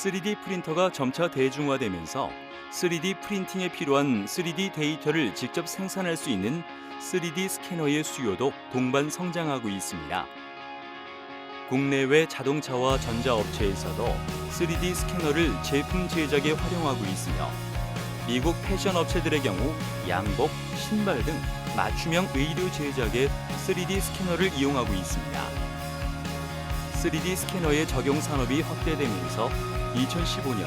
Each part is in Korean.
3D 프린터가 점차 대중화되면서 3D 프린팅에 필요한 3D 데이터를 직접 생산할 수 있는 3D 스캐너의 수요도 동반 성장하고 있습니다. 국내외 자동차와 전자업체에서도 3D 스캐너를 제품 제작에 활용하고 있으며 미국 패션 업체들의 경우 양복, 신발 등 맞춤형 의류 제작에 3D 스캐너를 이용하고 있습니다. 3D 스캐너의 적용 산업이 확대되면서 2015년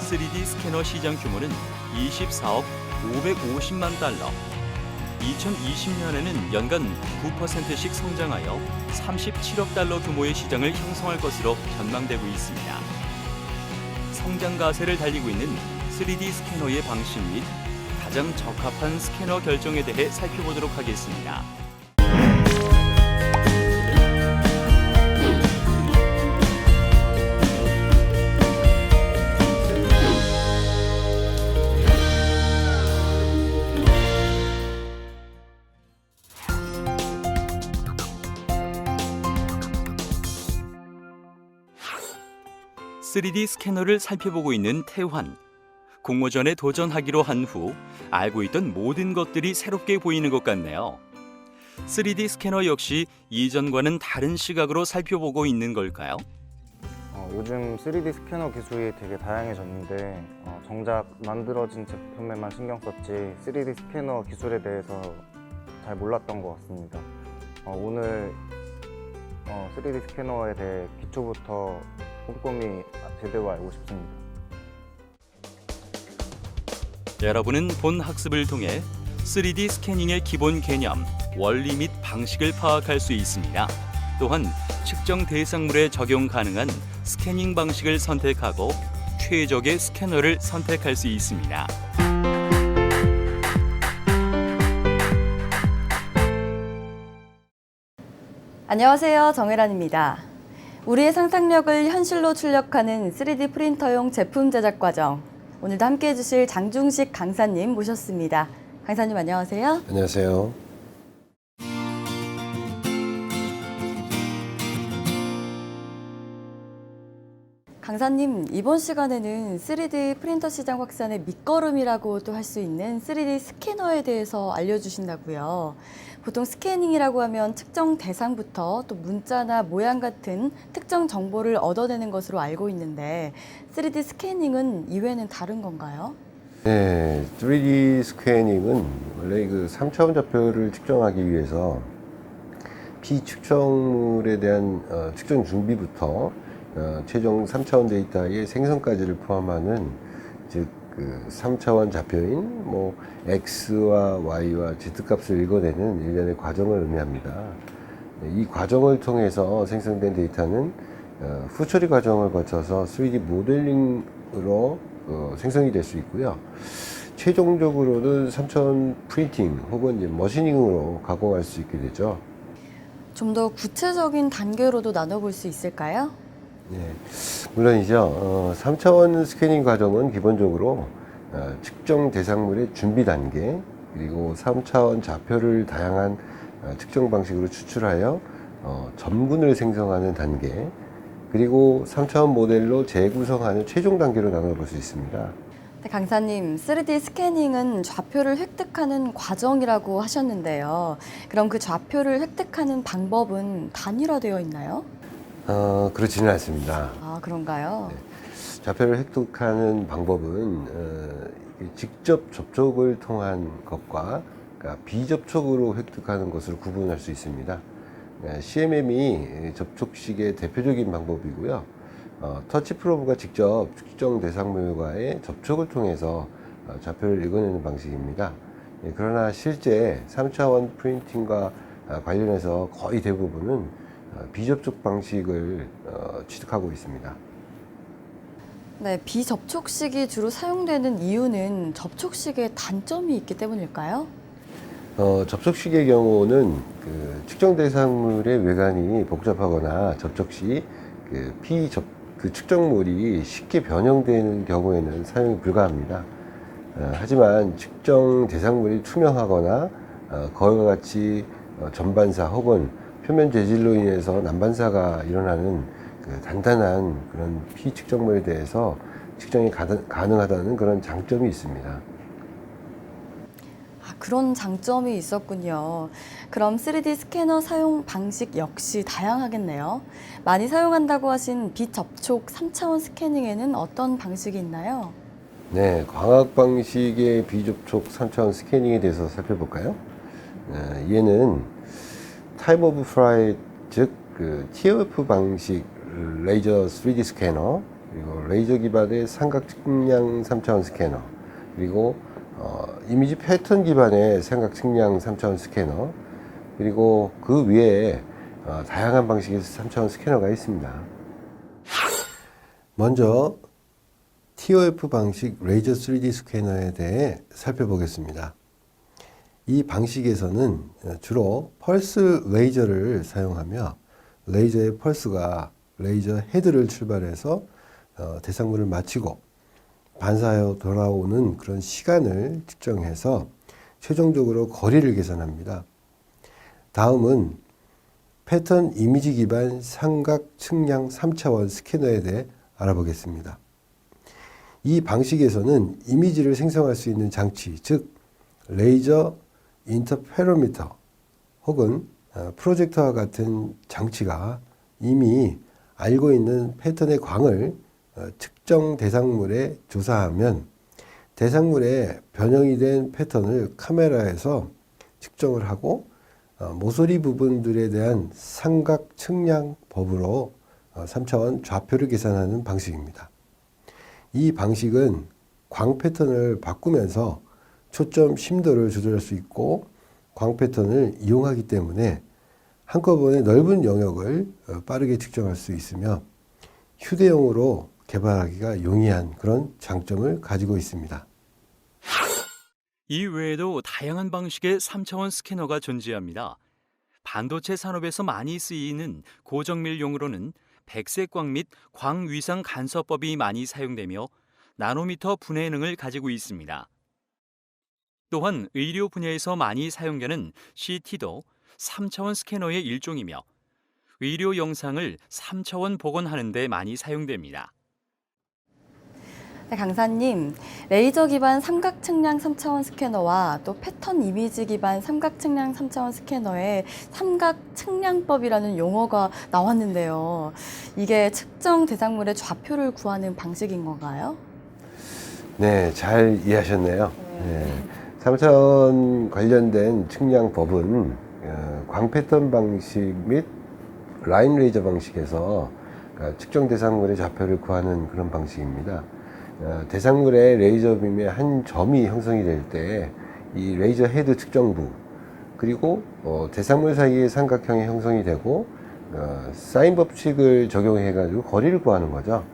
3D 스캐너 시장 규모는 24억 550만 달러, 2020년에는 연간 9%씩 성장하여 37억 달러 규모의 시장을 형성할 것으로 전망되고 있습니다. 성장 가세를 달리고 있는 3D 스캐너의 방식 및 가장 적합한 스캐너 결정에 대해 살펴보도록 하겠습니다. (3D) 스캐너를 살펴보고 있는 태환 공모전에 도전하기로 한 후 알고 있던 모든 것들이 새롭게 보이는 것 같네요. 3D 스캐너 역시 이전과는 다른 시각으로 살펴보고 있는 걸까요? 어, 요즘 3D 스캐너 기술이 되게 다양해졌는데 어, 정작 만들어진 제품에만 신경 썼지 3D 스캐너 기술에 대해서 잘 몰랐던 것 같습니다. 어, 오늘 어, 3D 스캐너에 대해 기초부터 꼼꼼히 제대로 알고 싶습니다. 여러분은 본 학습을 통해 3D 스캐닝의 기본 개념, 원리 및 방식을 파악할 수 있습니다. 또한 측정 대상물에 적용 가능한 스캐닝 방식을 선택하고 최적의 스캐너를 선택할 수 있습니다. 안녕하세요. 정혜란입니다. 우리의 상상력을 현실로 출력하는 3D 프린터용 제품 제작 과정. 오늘도 함께 해주실 장중식 강사님 모셨습니다. 강사님 안녕하세요. 안녕하세요. 강사님, 이번 시간에는 3D 프린터 시장 확산의 밑거름이라고도 할수 있는 3D 스캐너에 대해서 알려주신다고요. 보통 스캐닝이라고 하면 특정 대상부터 또 문자나 모양 같은 특정 정보를 얻어내는 것으로 알고 있는데 3D 스캐닝은 이외에는 다른 건가요? 네, 3D 스캐닝은 원래 그 3차원 좌표를 측정하기 위해서 비측정물에 대한 어, 측정 준비부터 어, 최종 3차원 데이터의 생성까지를 포함하는 즉 그 3차원 좌표인 뭐 x와 y와 z 값을 읽어내는 일련의 과정을 의미합니다. 네, 이 과정을 통해서 생성된 데이터는 어, 후처리 과정을 거쳐서 3D 모델링으로 어, 생성이 될 수 있고요. 최종적으로는 3차원 프린팅 혹은 이제 머시닝으로 가공할 수 있게 되죠. 좀 더 구체적인 단계로도 나눠볼 수 있을까요? 네, 물론이죠. 어, 3차원 스캐닝 과정은 기본적으로 어, 측정 대상물의 준비 단계, 그리고 3차원 좌표를 다양한 어, 측정 방식으로 추출하여 어, 점군을 생성하는 단계, 그리고 3차원 모델로 재구성하는 최종 단계로 나눠볼 수 있습니다. 네, 강사님, 3D 스캐닝은 좌표를 획득하는 과정이라고 하셨는데요. 그럼 그 좌표를 획득하는 방법은 단일화되어 있나요? 어, 그렇지는 않습니다. 아, 그런가요? 좌표를 획득하는 방법은 어, 직접 접촉을 통한 것과 그러니까 비접촉으로 획득하는 것을 구분할 수 있습니다. 예, CMM이 접촉식의 대표적인 방법이고요. 어, 터치 프로브가 직접 특정 대상 물과의 접촉을 통해서 어, 좌표를 읽어내는 방식입니다. 예, 그러나 실제 3차원 프린팅과 아, 관련해서 거의 대부분은 어, 비접촉 방식을 어, 취득하고 있습니다. 네, 비접촉식이 주로 사용되는 이유는 접촉식의 단점이 있기 때문일까요? 어, 접촉식의 경우는 그 측정 대상물의 외관이 복잡하거나 접촉 시그 피접 그 측정물이 쉽게 변형되는 경우에는 사용이 불가합니다. 어, 하지만 측정 대상물이 투명하거나 어, 거울과 같이 어, 전반사 혹은 표면 재질로 인해서 난반사가 일어나는 그그 단단한 그런 피 측정물에 대해서 측정이 가능- 가능하다는 그런 장점이 있습니다. 아, 그런 장점이 있었군요. 그럼 3D 스캐너 사용 방식 역시 다양하겠네요. 많이 사용한다고 하신 비접촉 3차원 스캐닝에는 어떤 방식이 있나요? 네, 광학 방식의 비접촉 3차원 스캐닝에 대해서 살펴볼까요? 네, 얘는 타임 오브 프라이 즉그 TOF 방식 레이저 3D 스캐너 그리고 레이저 기반의 삼각 측량 3차원 스캐너 그리고 어, 이미지 패턴 기반의 삼각 측량 3차원 스캐너 그리고 그 위에 어, 다양한 방식의 3차원 스캐너가 있습니다. 먼저 TOF 방식 레이저 3D 스캐너에 대해 살펴보겠습니다. 이 방식에서는 주로 펄스 레이저를 사용하며 레이저의 펄스가 레이저 헤드를 출발해서 어, 대상물을 마치고 반사하여 돌아오는 그런 시간을 측정해서 최종적으로 거리를 계산합니다. 다음은 패턴 이미지 기반 삼각 측량 3차원 스캐너에 대해 알아보겠습니다. 이 방식에서는 이미지를 생성할 수 있는 장치, 즉 레이저 인터페로미터 혹은 어, 프로젝터와 같은 장치가 이미 알고 있는 패턴의 광을 어, 특정 대상물에 조사하면 대상물의 변형이 된 패턴을 카메라에서 측정을 하고 어, 모서리 부분들에 대한 삼각 측량 법으로 3차원 좌표를 계산하는 방식입니다. 이 방식은 광 패턴을 바꾸면서 초점 심도를 조절할 수 있고 광 패턴을 이용하기 때문에 한꺼번에 넓은 영역을 어, 빠르게 측정할 수 있으며 휴대용으로 개발하기가 용이한 그런 장점을 가지고 있습니다. 이 외에도 다양한 방식의 3차원 스캐너가 존재합니다. 반도체 산업에서 많이 쓰이는 고정밀용으로는 백색광 및 광위상 간섭법이 많이 사용되며 나노미터 분해능을 가지고 있습니다. 또한 의료 분야에서 많이 사용되는 CT도 3차원 스캐너의 일종이며 의료 영상을 3차원 복원하는 데 많이 사용됩니다. 네, 강사님, 레이저 기반 삼각 측량 3차원 스캐너와 또 패턴 이미지 기반 삼각 측량 3차원 스캐너의 삼각 측량법이라는 용어가 나왔는데요. 이게 측정 대상물의 좌표를 구하는 방식인 건가요? 네, 잘 이해하셨네요. 네. 3 차원 관련된 측량법은 어, 광 패턴 방식 및 라인 레이저 방식에서 그러니까 측정 대상물의 좌표를 구하는 그런 방식입니다. 어, 대상물의 레이저 빔의 한 점이 형성이 될 때 이 레이저 헤드 측정부 그리고 어, 대상물 사이의 삼각형이 형성이 되고 어, 사인 법칙을 적용해 가지고 거리를 구하는 거죠.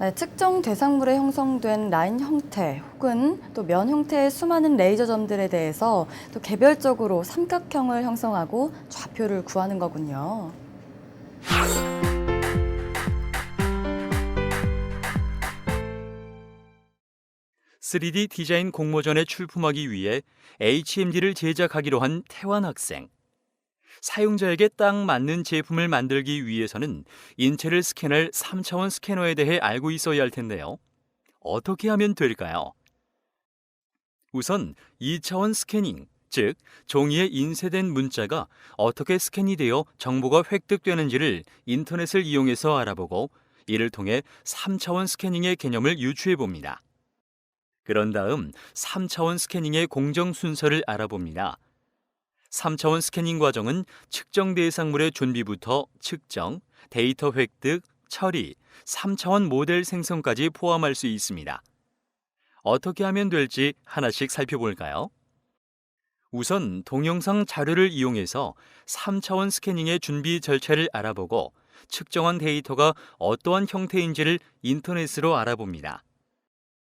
네, 측정 대상물에 형성된 라인 형태 혹은 또 면 형태의 수많은 레이저 점들에 대해서 또 개별적으로 삼각형을 형성하고 좌표를 구하는 거군요. 3D 디자인 공모전에 출품하기 위해 HMD를 제작하기로 한 태완 학생. 사용자에게 딱 맞는 제품을 만들기 위해서는 인체를 스캔할 3차원 스캐너에 대해 알고 있어야 할 텐데요. 어떻게 하면 될까요? 우선 2차원 스캐닝, 즉 종이에 인쇄된 문자가 어떻게 스캔이 되어 정보가 획득되는지를 인터넷을 이용해서 알아보고 이를 통해 3차원 스캐닝의 개념을 유추해 봅니다. 그런 다음 3차원 스캐닝의 공정 순서를 알아봅니다. 3차원 스캐닝 과정은 측정 대상물의 준비부터 측정, 데이터 획득, 처리, 3차원 모델 생성까지 포함할 수 있습니다. 어떻게 하면 될지 하나씩 살펴볼까요? 우선 동영상 자료를 이용해서 3차원 스캐닝의 준비 절차를 알아보고 측정한 데이터가 어떠한 형태인지를 인터넷으로 알아봅니다.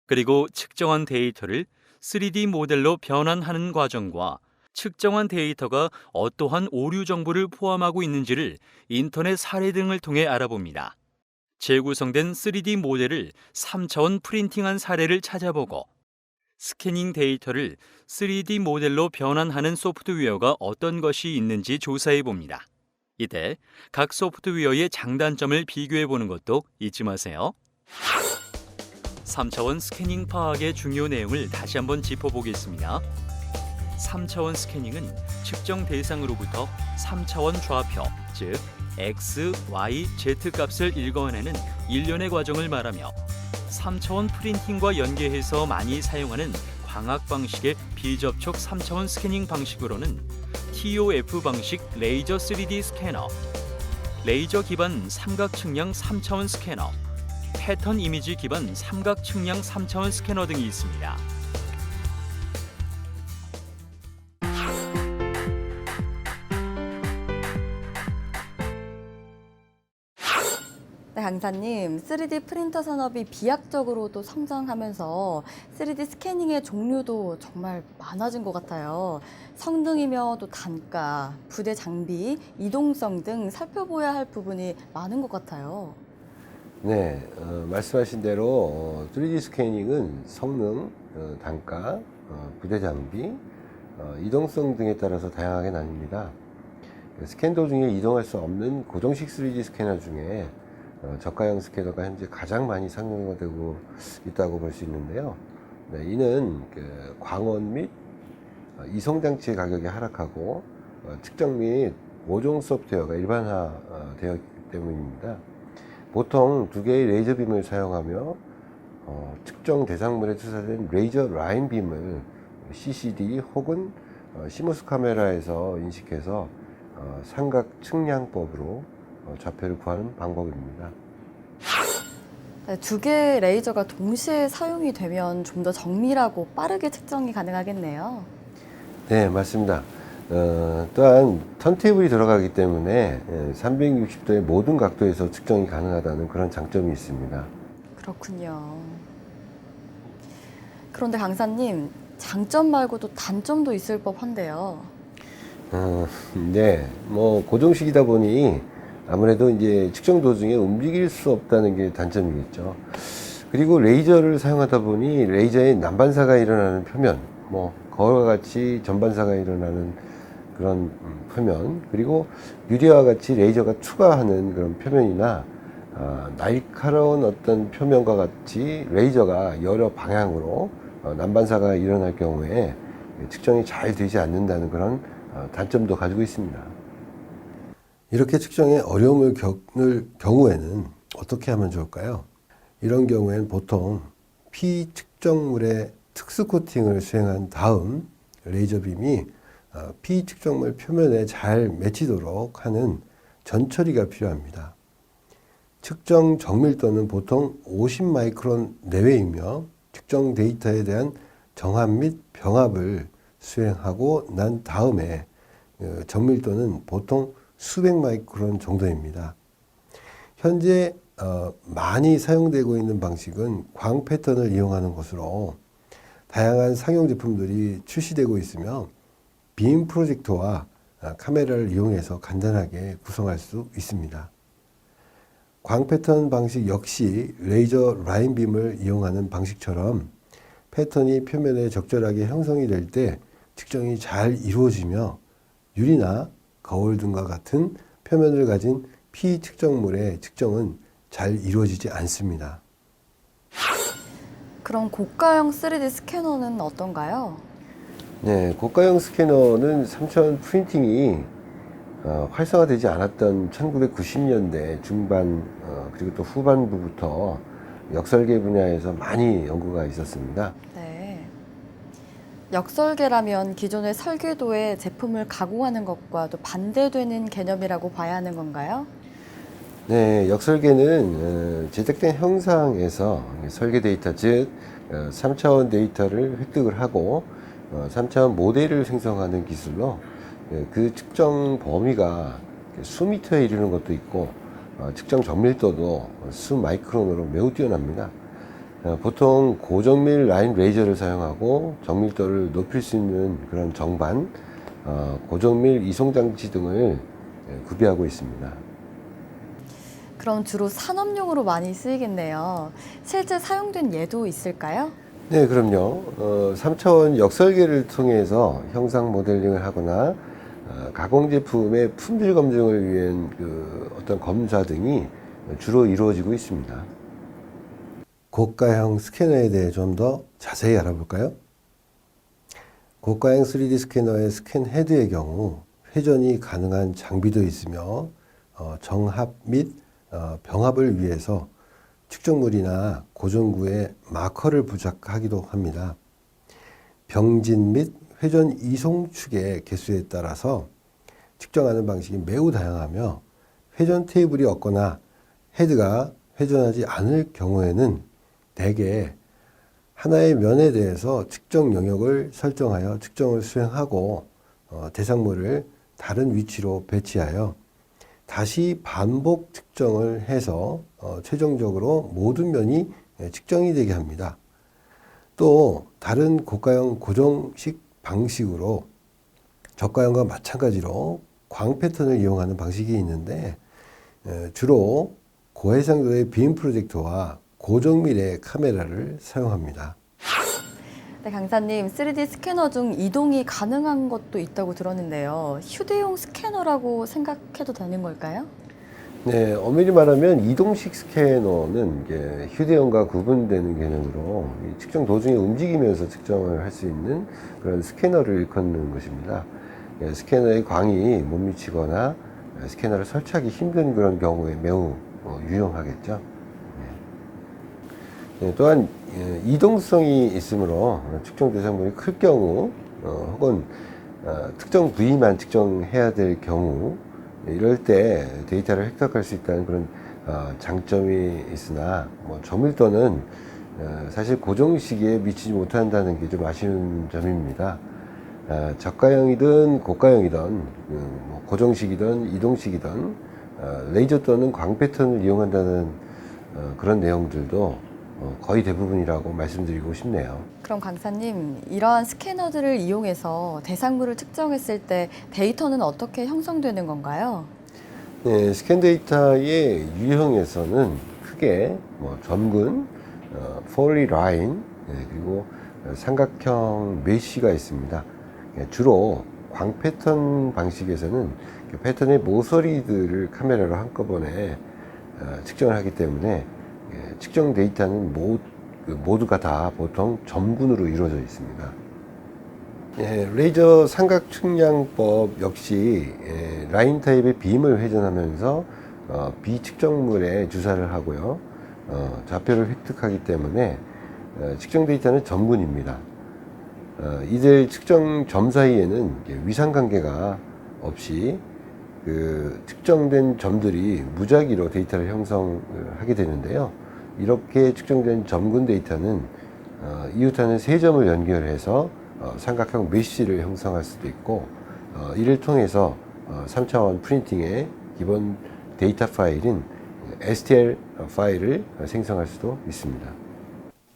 그리고 측정한 데이터를 3D 모델로 변환하는 과정과 측정한 데이터가 어떠한 오류 정보를 포함하고 있는지를 인터넷 사례 등을 통해 알아봅니다. 재구성된 3D 모델을 3차원 프린팅한 사례를 찾아보고 스캐닝 데이터를 3D 모델로 변환하는 소프트웨어가 어떤 것이 있는지 조사해 봅니다. 이때 각 소프트웨어의 장단점을 비교해 보는 것도 잊지 마세요. 3차원 스캐닝 파악의 중요 내용을 다시 한번 짚어보겠습니다. 3차원 스캐닝은 측정 대상으로부터 3차원 좌표, 즉 x, y, z 값을 읽어내는 일련의 과정을 말하며 3차원 프린팅과 연계해서 많이 사용하는 광학 방식의 비접촉 3차원 스캐닝 방식으로는 TOF 방식 레이저 3D 스캐너, 레이저 기반 삼각 측량 3차원 스캐너, 패턴 이미지 기반 삼각 측량 3차원 스캐너 등이 있습니다. 네, 강사님, 3D 프린터 산업이 비약적으로도 성장하면서 3D 스캐닝의 종류도 정말 많아진 것 같아요. 성능이며 또 단가, 부대 장비, 이동성 등 살펴봐야 할 부분이 많은 것 같아요. 네, 어, 말씀하신 대로 어, 3D 스캐닝은 성능, 어, 단가, 어, 부대 장비, 어, 이동성 등에 따라서 다양하게 나뉩니다. 스캔 도중에 이동할 수 없는 고정식 3D 스캐너 중에 어, 저가형 스캐너가 현재 가장 많이 상용화되고 있다고 볼 수 있는데요. 네, 이는 그 광원 및 어, 이송 장치의 가격이 하락하고 어, 측정 및 모종 소프트웨어가 일반화되어 있기 때문입니다. 보통 두 개의 레이저 빔을 사용하며 어, 특정 대상물에 투사된 레이저 라인 빔을 CCD 혹은 어, 시모스 카메라에서 인식해서 어, 삼각 측량법으로 어, 좌표를 구하는 방법입니다. 네, 두 개의 레이저가 동시에 사용이 되면 좀 더 정밀하고 빠르게 측정이 가능하겠네요. 네, 맞습니다. 어, 또한 턴테이블이 들어가기 때문에 360도의 모든 각도에서 측정이 가능하다는 그런 장점이 있습니다. 그렇군요. 그런데 강사님, 장점 말고도 단점도 있을 법한데요. 어, 네, 뭐 고정식이다 보니 아무래도 이제 측정 도중에 움직일 수 없다는 게 단점이겠죠. 그리고 레이저를 사용하다 보니 레이저에 난반사가 일어나는 표면, 뭐 거울과 같이 전반사가 일어나는 그런 음, 표면, 그리고 유리와 같이 레이저가 추가하는 그런 표면이나 아, 날카로운 어떤 표면과 같이 레이저가 여러 방향으로 어, 난반사가 일어날 경우에 측정이 잘 되지 않는다는 그런 어, 단점도 가지고 있습니다. 이렇게 측정에 어려움을 겪을 경우에는 어떻게 하면 좋을까요? 이런 경우에는 보통 피 측정물의 특수 코팅을 수행한 다음 레이저 빔이 어, 피측정물 표면에 잘 맺히도록 하는 전처리가 필요합니다. 측정 정밀도는 보통 50 마이크론 내외이며 측정 데이터에 대한 정합 및 병합을 수행하고 난 다음에 어, 정밀도는 보통 수백 마이크론 정도입니다. 현재 어, 많이 사용되고 있는 방식은 광 패턴을 이용하는 것으로 다양한 상용 제품들이 출시되고 있으며 빔 프로젝터와 아, 카메라를 이용해서 간단하게 구성할 수 있습니다. 광 패턴 방식 역시 레이저 라인 빔을 이용하는 방식처럼 패턴이 표면에 적절하게 형성이 될 때 측정이 잘 이루어지며 유리나 거울 등과 같은 표면을 가진 피 측정물의 측정은 잘 이루어지지 않습니다. 그럼 고가형 3D 스캐너는 어떤가요? 네, 고가형 스캐너는 3차원 프린팅이 어, 활성화되지 않았던 1990년대 중반 어, 그리고 또 후반부부터 역설계 분야에서 많이 연구가 있었습니다. 네. 역설계라면 기존의 설계도에 제품을 가공하는 것과 또 반대되는 개념이라고 봐야 하는 건가요? 네, 역설계는 어, 제작된 형상에서 설계 데이터 즉 어, 3차원 데이터를 획득을 하고 어, 3차원 모델을 생성하는 기술로 예, 그 측정 범위가 수미터에 이르는 것도 있고 어, 측정 정밀도도 수 마이크론으로 매우 뛰어납니다. 어, 보통 고정밀 라인 레이저를 사용하고 정밀도를 높일 수 있는 그런 정반, 어, 고정밀 이송 장치 등을 예, 구비하고 있습니다. 그럼 주로 산업용으로 많이 쓰이겠네요. 실제 사용된 예도 있을까요? 네, 그럼요. 어, 3차원 역설계를 통해서 형상 모델링을 하거나 어, 가공 제품의 품질 검증을 위한 그 어떤 검사 등이 주로 이루어지고 있습니다. 고가형 스캐너에 대해 좀 더 자세히 알아볼까요? 고가형 3D 스캐너의 스캔 헤드의 경우 회전이 가능한 장비도 있으며 어, 정합 및 어, 병합을 위해서 측정물이나 고정구에 마커를 부착하기도 합니다. 병진 및 회전 이송축의 개수에 따라서 측정하는 방식이 매우 다양하며 회전 테이블이 없거나 헤드가 회전하지 않을 경우에는 대개 하나의 면에 대해서 측정 영역을 설정하여 측정을 수행하고 어, 대상물을 다른 위치로 배치하여 다시 반복 측정을 해서 어, 최종적으로 모든 면이 예, 측정이 되게 합니다. 또 다른 고가형 고정식 방식으로 저가형과 마찬가지로 광 패턴을 이용하는 방식이 있는데 에, 주로 고해상도의 빔 프로젝터와 고정밀의 카메라를 사용합니다. 네, 강사님, 3D 스캐너 중 이동이 가능한 것도 있다고 들었는데요. 휴대용 스캐너라고 생각해도 되는 걸까요? 네, 엄밀히 말하면 이동식 스캐너는 이게 휴대용과 구분되는 개념으로 이 측정 도중에 움직이면서 측정을 할 수 있는 그런 스캐너를 일컫는 것입니다. 예, 스캐너에 광이 못 미치거나 스캐너를 설치하기 힘든 그런 경우에 매우 어, 유용하겠죠. 예, 또한 예, 이동성이 있으므로 측정 대상물이 클 경우 어, 혹은 어, 특정 부위만 측정해야 될 경우 이럴 때 데이터를 획득할 수 있다는 그런 어, 장점이 있으나 뭐 조밀도는 어, 사실 고정 시기에 미치지 못한다는 게 좀 아쉬운 점입니다. 어, 저가형이든 고가형이든 음, 뭐 고정식이든 이동식이든 어, 레이저 또는 광 패턴을 이용한다는 어, 그런 내용들도 어, 거의 대부분이라고 말씀드리고 싶네요. 그럼 강사님, 이러한 스캐너들을 이용해서 대상물을 측정했을 때 데이터는 어떻게 형성되는 건가요? 네, 스캔 데이터의 유형에서는 크게 뭐 점근, 어, 폴리 라인, 네, 그리고 삼각형 메쉬가 있습니다. 예, 주로 광 패턴 방식에서는 그 패턴의 모서리들을 카메라로 한꺼번에 어, 측정을 하기 때문에 예, 측정 데이터는 모, 그 모두가 다 보통 점군으로 이루어져 있습니다. 예, 레이저 삼각 측량법 역시 예, 라인 타입의 빔을 회전하면서 어, 비측정물에 주사를 하고요. 어, 좌표를 획득하기 때문에 어, 측정 데이터는 점군입니다. 어, 이들 측정 점 사이에는 이제 위상 관계가 없이 그 측정된 점들이 무작위로 데이터를 형성하게 되는데요. 이렇게 측정된 점군 데이터는 어, 이웃하는 세 점을 연결해서 어, 삼각형 메쉬를 형성할 수도 있고 어, 이를 통해서 어, 3차원 프린팅의 기본 데이터 파일인 STL 파일을 생성할 수도 있습니다.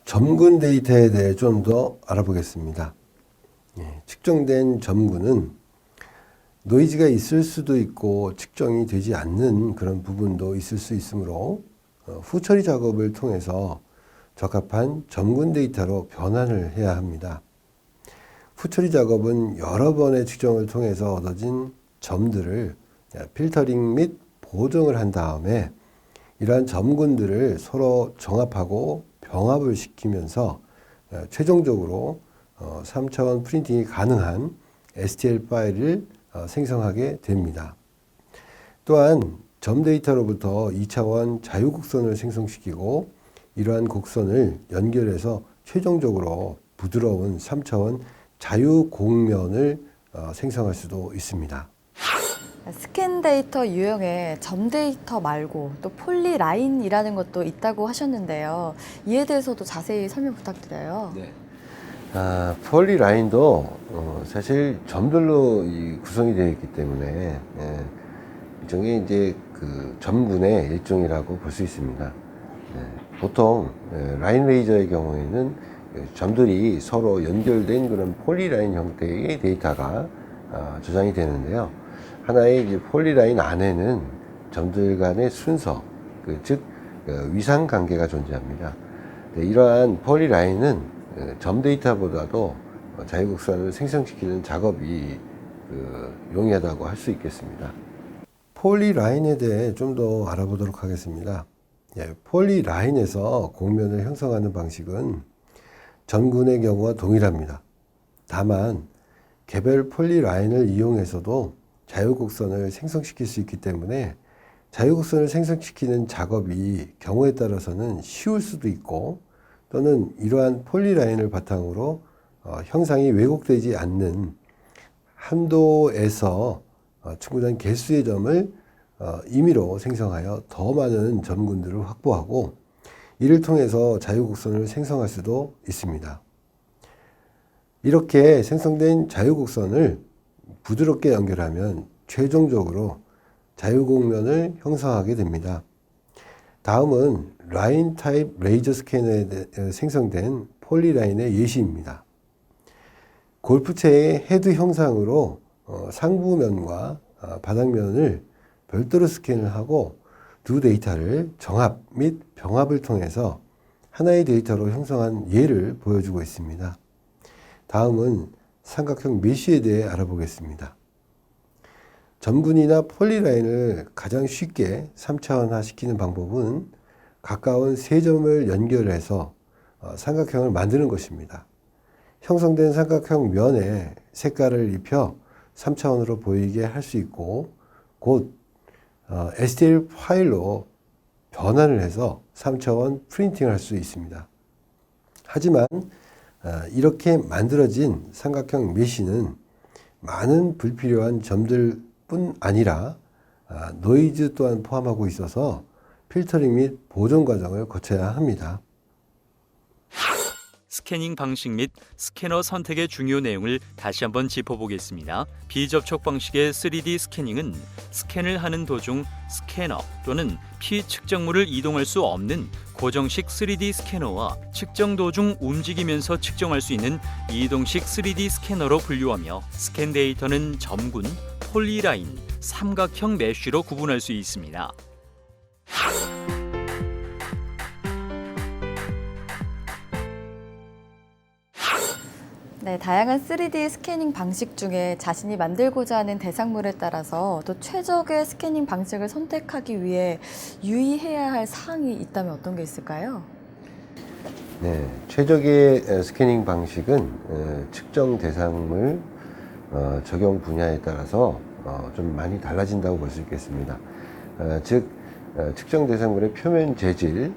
점군 데이터에 대해 좀 더 알아보겠습니다. 예, 측정된 점군은 노이즈가 있을 수도 있고 측정이 되지 않는 그런 부분도 있을 수 있으므로 어, 후처리 작업을 통해서 적합한 점군 데이터로 변환을 해야 합니다. 후처리 작업은 여러 번의 측정을 통해서 얻어진 점들을 필터링 및 보정을 한 다음에 이러한 점군들을 서로 정합하고 병합을 시키면서 어, 최종적으로 어, 3차원 프린팅이 가능한 STL 파일을 어, 생성하게 됩니다. 또한 점 데이터로부터 2차원 자유곡선을 생성시키고 이러한 곡선을 연결해서 최종적으로 부드러운 3차원 자유곡면을 어, 생성할 수도 있습니다. 스캔 데이터 유형에 점 데이터 말고 또 폴리 라인이라는 것도 있다고 하셨는데요. 이에 대해서도 자세히 설명 부탁드려요. 아, 폴리 라인도 어, 사실 점들로 이 구성이 되어 있기 때문에 예, 일종의 이제 그 점군의 일종이라고 볼 수 있습니다. 예, 보통 예, 라인 레이저의 경우에는 예, 점들이 서로 연결된 그런 폴리 라인 형태의 데이터가 아, 저장이 되는데요. 하나의 이제 폴리 라인 안에는 점들 간의 순서, 그, 즉그 위상 관계가 존재합니다. 네, 이러한 폴리 라인은 어, 점 데이터보다도 어, 자유곡선을 생성시키는 작업이 그 용이하다고 할 수 있겠습니다. 폴리라인에 대해 좀 더 알아보도록 하겠습니다. 예, 폴리라인에서 곡면을 형성하는 방식은 전군의 경우와 동일합니다. 다만 개별 폴리라인을 이용해서도 자유곡선을 생성시킬 수 있기 때문에 자유곡선을 생성시키는 작업이 경우에 따라서는 쉬울 수도 있고 또는 이러한 폴리라인을 바탕으로 어, 형상이 왜곡되지 않는 한도에서 어, 충분한 개수의 점을 어, 임의로 생성하여 더 많은 점군들을 확보하고 이를 통해서 자유곡선을 생성할 수도 있습니다. 이렇게 생성된 자유곡선을 부드럽게 연결하면 최종적으로 자유곡면을 형성하게 됩니다. 다음은 라인 타입 레이저 스캐너에 대- 생성된 폴리라인의 예시입니다. 골프채의 헤드 형상으로 어, 상부면과 어, 바닥면을 별도로 스캔을 하고 두 데이터를 정합 및 병합을 통해서 하나의 데이터로 형성한 예를 보여주고 있습니다. 다음은 삼각형 메쉬에 대해 알아보겠습니다. 점군이나 폴리라인을 가장 쉽게 3차원화 시키는 방법은 가까운 세 점을 연결해서 어, 삼각형을 만드는 것입니다. 형성된 삼각형 면에 색깔을 입혀 3차원으로 보이게 할 수 있고 곧 어, STL 파일로 변환을 해서 3차원 프린팅을 할 수 있습니다. 하지만 어, 이렇게 만들어진 삼각형 메시는 많은 불필요한 점들 뿐 아니라 아, 노이즈 또한 포함하고 있어서 필터링 및 보존 과정을 거쳐야 합니다. 스캐닝 방식 및 스캐너 선택의 중요 내용을 다시 한번 짚어보겠습니다. 비접촉 방식의 3D 스캐닝은 스캔을 하는 도중 스캐너 또는 피 측정물을 이동할 수 없는 고정식 3D 스캐너와 측정 도중 움직이면서 측정할 수 있는 이동식 3D 스캐너로 분류하며 스캔 데이터는 점군, 폴리라인, 삼각형 메쉬로 구분할 수 있습니다. 네, 다양한 3D 스캐닝 방식 중에 자신이 만들고자 하는 대상물에 따라서 또 최적의 스캐닝 방식을 선택하기 위해 유의해야 할 사항이 있다면 어떤 게 있을까요? 네, 최적의 어, 스캐닝 방식은 어, 측정 대상물 어, 적용 분야에 따라서 어, 좀 많이 달라진다고 볼 수 있겠습니다. 어, 즉 어, 측정 대상물의 표면 재질,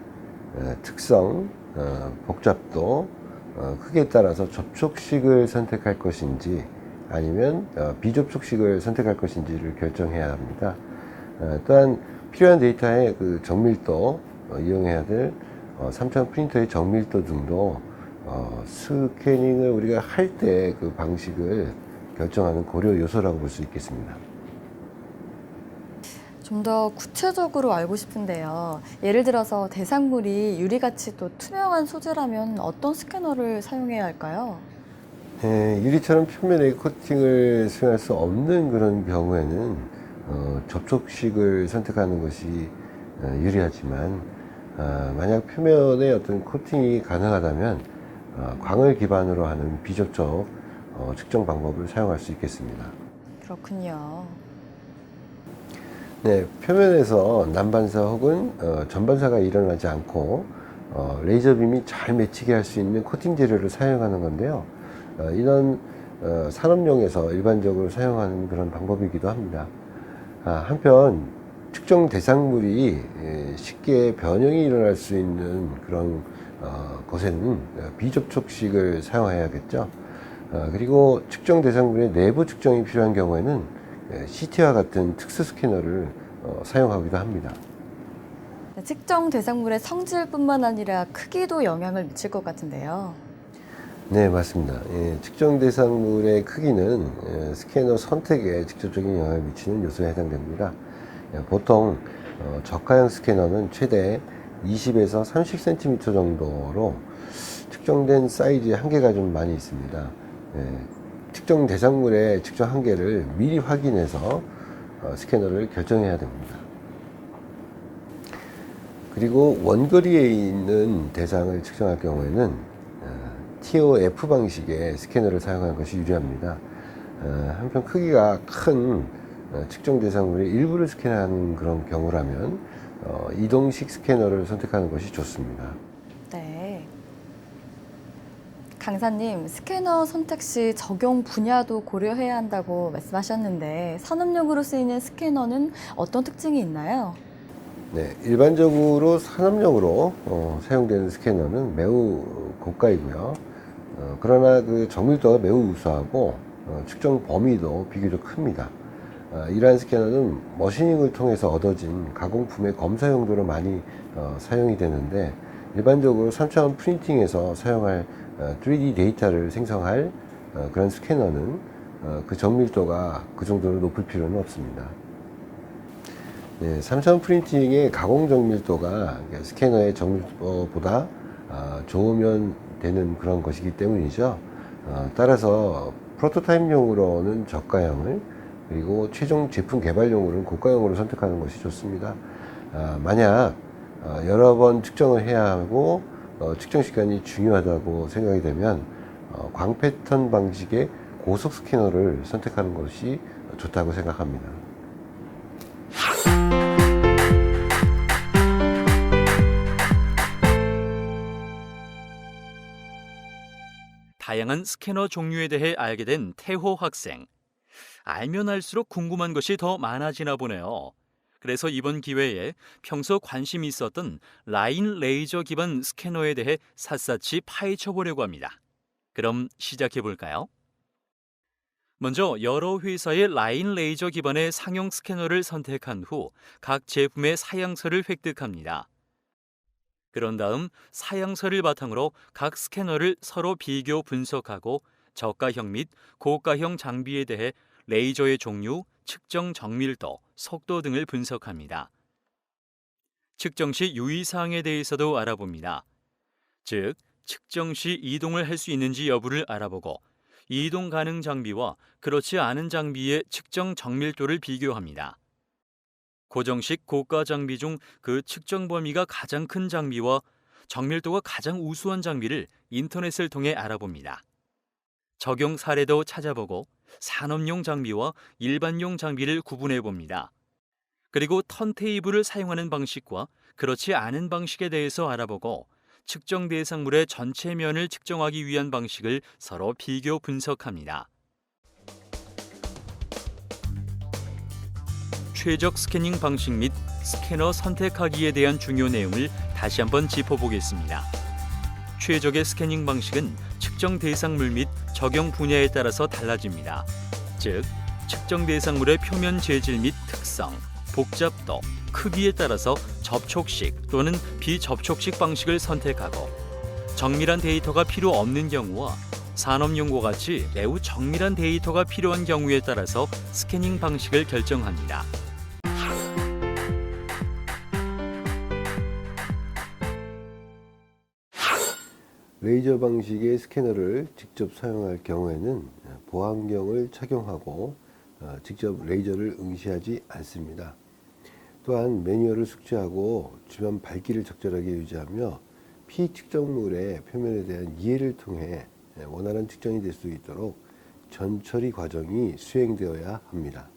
어, 특성, 어, 복잡도, 어, 크기에 따라서 접촉식을 선택할 것인지 아니면 어, 비접촉식을 선택할 것인지를 결정해야 합니다. 어, 또한 필요한 데이터의 그 정밀도 어, 이용해야 될 어, 3차원 프린터의 정밀도 등도 어, 스캐닝을 우리가 할 때 그 방식을 결정하는 고려 요소라고 볼 수 있겠습니다. 좀 더 구체적으로 알고 싶은데요. 예를 들어서 대상물이 유리같이 또 투명한 소재라면 어떤 스캐너를 사용해야 할까요? 예, 유리처럼 표면에 코팅을 수행할 수 없는 그런 경우에는 어, 접촉식을 선택하는 것이 어, 유리하지만 아, 만약 표면에 어떤 코팅이 가능하다면 어, 광을 기반으로 하는 비접촉 어, 측정 방법을 사용할 수 있겠습니다. 그렇군요. 네, 표면에서 난반사 혹은 어, 전반사가 일어나지 않고 어, 레이저 빔이 잘 맺히게 할 수 있는 코팅 재료를 사용하는 건데요. 어, 이런 어, 산업용에서 일반적으로 사용하는 그런 방법이기도 합니다. 아, 한편 측정 대상물이 예, 쉽게 변형이 일어날 수 있는 그런 어, 곳에는 어, 비접촉식을 사용해야겠죠. 어, 그리고 측정 대상물의 내부 측정이 필요한 경우에는 예, CT와 같은 특수 스캐너를 어, 사용하기도 합니다. 네, 측정 대상물의 성질뿐만 아니라 크기도 영향을 미칠 것 같은데요. 네, 맞습니다. 예, 측정 대상물의 크기는 예, 스캐너 선택에 직접적인 영향을 미치는 요소에 해당됩니다. 예, 보통 어, 저가형 스캐너는 최대 20에서 30cm 정도로 측정된 사이즈의 한계가 좀 많이 있습니다. 예, 측정 대상물의 측정 한계를 미리 확인해서 어, 스캐너를 결정해야 됩니다. 그리고 원거리에 있는 대상을 측정할 경우에는 어, TOF 방식의 스캐너를 사용하는 것이 유리합니다. 어, 한편 크기가 큰 어, 측정 대상물의 일부를 스캔하는 그런 경우라면 어, 이동식 스캐너를 선택하는 것이 좋습니다. 네. 강사님, 스캐너 선택 시 적용 분야도 고려해야 한다고 말씀하셨는데 산업용으로 쓰이는 스캐너는 어떤 특징이 있나요? 네, 일반적으로 산업용으로 어, 사용되는 스캐너는 매우 고가이고요. 어, 그러나 그 정밀도가 매우 우수하고 어, 측정 범위도 비교적 큽니다. 어, 이러한 스캐너는 머시닝을 통해서 얻어진 가공품의 검사 용도로 많이 어, 사용이 되는데 일반적으로 3차원 프린팅에서 사용할 어, 3D 데이터를 생성할 어, 그런 스캐너는 어, 그 정밀도가 그 정도로 높을 필요는 없습니다. 네, 3차원 프린팅의 가공 정밀도가 스캐너의 정밀도보다 아, 좋으면 되는 그런 것이기 때문이죠. 어, 따라서 프로토타입용으로는 저가형을 그리고 최종 제품 개발용으로는 고가형으로 선택하는 것이 좋습니다. 아, 만약 어, 여러 번 측정을 해야 하고 어, 측정 시간이 중요하다고 생각이 되면 어, 광 패턴 방식의 고속 스캐너를 선택하는 것이 좋다고 생각합니다. 다양한 스캐너 종류에 대해 알게 된 태호 학생. 알면 알수록 궁금한 것이 더 많아지나 보네요. 그래서 이번 기회에 평소 관심이 있었던 라인 레이저 기반 스캐너에 대해 샅샅이 파헤쳐 보려고 합니다. 그럼 시작해 볼까요? 먼저 여러 회사의 라인 레이저 기반의 상용 스캐너를 선택한 후 각 제품의 사양서를 획득합니다. 그런 다음 사양서를 바탕으로 각 스캐너를 서로 비교 분석하고 저가형 및 고가형 장비에 대해 레이저의 종류, 측정 정밀도, 속도 등을 분석합니다. 측정 시 유의사항에 대해서도 알아봅니다. 즉, 측정 시 이동을 할 수 있는지 여부를 알아보고 이동 가능 장비와 그렇지 않은 장비의 측정 정밀도를 비교합니다. 고정식 고가 장비 중 그 측정 범위가 가장 큰 장비와 정밀도가 가장 우수한 장비를 인터넷을 통해 알아봅니다. 적용 사례도 찾아보고 산업용 장비와 일반용 장비를 구분해 봅니다. 그리고 턴테이블을 사용하는 방식과 그렇지 않은 방식에 대해서 알아보고 측정 대상물의 전체 면을 측정하기 위한 방식을 서로 비교 분석합니다. 최적 스캐닝 방식 및 스캐너 선택하기에 대한 중요 내용을 다시 한번 짚어보겠습니다. 최적의 스캐닝 방식은 측정 대상물 및 적용 분야에 따라서 달라집니다. 즉, 측정 대상물의 표면 재질 및 특성, 복잡도, 크기에 따라서 접촉식 또는 비접촉식 방식을 선택하고 정밀한 데이터가 필요 없는 경우와 산업 용과 같이 매우 정밀한 데이터가 필요한 경우에 따라서 스캐닝 방식을 결정합니다. 레이저 방식의 스캐너를 직접 사용할 경우에는 보안경을 착용하고 어, 직접 레이저를 응시하지 않습니다. 또한 매뉴얼을 숙지하고 주변 밝기를 적절하게 유지하며 피 측정물의 표면에 대한 이해를 통해 원활한 측정이 될 수 있도록 전처리 과정이 수행되어야 합니다.